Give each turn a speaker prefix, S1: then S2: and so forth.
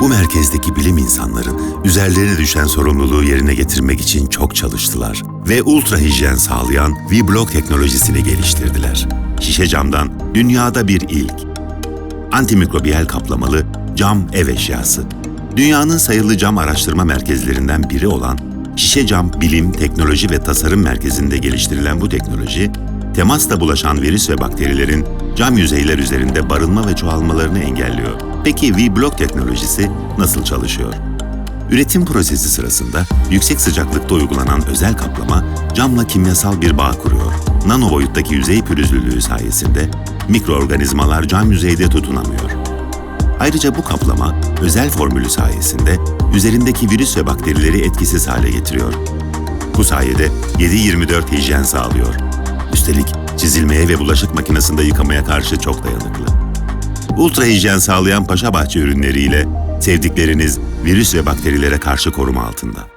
S1: Bu merkezdeki bilim insanların üzerlerine düşen sorumluluğu yerine getirmek için çok çalıştılar ve ultra hijyen sağlayan V-Block teknolojisini geliştirdiler. Şişe camdan dünyada bir ilk. Antimikrobiyal kaplamalı cam ev eşyası. Dünyanın sayılı cam araştırma merkezlerinden biri olan Şişe Cam Bilim, Teknoloji ve Tasarım Merkezi'nde geliştirilen bu teknoloji, temasla bulaşan virüs ve bakterilerin cam yüzeyler üzerinde barınma ve çoğalmalarını engelliyor. Peki V-Block teknolojisi nasıl çalışıyor? Üretim prosesi sırasında yüksek sıcaklıkta uygulanan özel kaplama camla kimyasal bir bağ kuruyor. Nano boyuttaki yüzey pürüzlülüğü sayesinde mikroorganizmalar cam yüzeyde tutunamıyor. Ayrıca bu kaplama özel formülü sayesinde üzerindeki virüs ve bakterileri etkisiz hale getiriyor. Bu sayede 7-24 hijyen sağlıyor. Üstelik çizilmeye ve bulaşık makinesinde yıkamaya karşı çok dayanıklı. Ultra hijyen sağlayan Paşabahçe ürünleriyle sevdikleriniz virüs ve bakterilere karşı koruma altında.